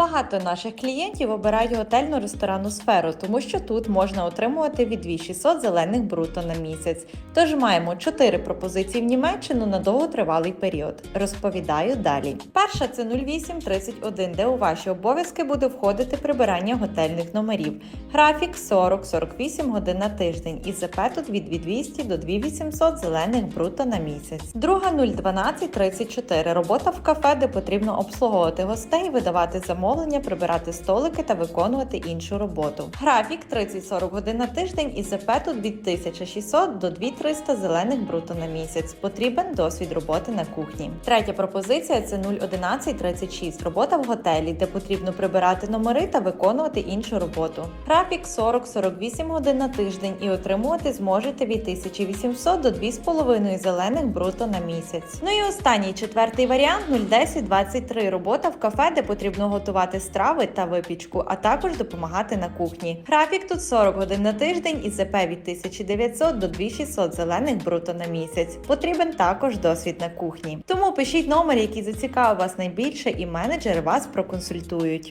Багато наших клієнтів обирають готельну ресторанну сферу, тому що тут можна отримувати від 2600 зелених бруто на місяць. Тож маємо 4 пропозиції в Німеччину на довготривалий період. Розповідаю далі. Перша це 0831, де у ваші обов'язки буде входити прибирання готельних номерів. Графік 40-48 годин на тиждень і ЗП тут від 2200 до 2800 зелених бруто на місяць. Друга 01234 робота в кафе, де потрібно обслуговувати гостей, видавати замовлення, прибирати столики та виконувати іншу роботу. Графік 30-40 годин на тиждень і ЗП тут від 1600 до 2300 зелених бруто на місяць. Потрібен досвід роботи на кухні. Третя пропозиція це 01136 робота в готелі, де потрібно прибирати номери та виконувати іншу роботу. Графік 40-48 годин на тиждень і отримувати зможете від 1800 до 2,5 зелених бруто на місяць. Ну і останній четвертий варіант 01023 робота в кафе, де потрібно готувати страви та випічку, а також допомагати на кухні. Графік тут 40 годин на тиждень і ЗП від 1900 до 2600 зелених бруто на місяць. Потрібен також досвід на кухні. Тому пишіть номер, який зацікавив вас найбільше, і менеджери вас проконсультують.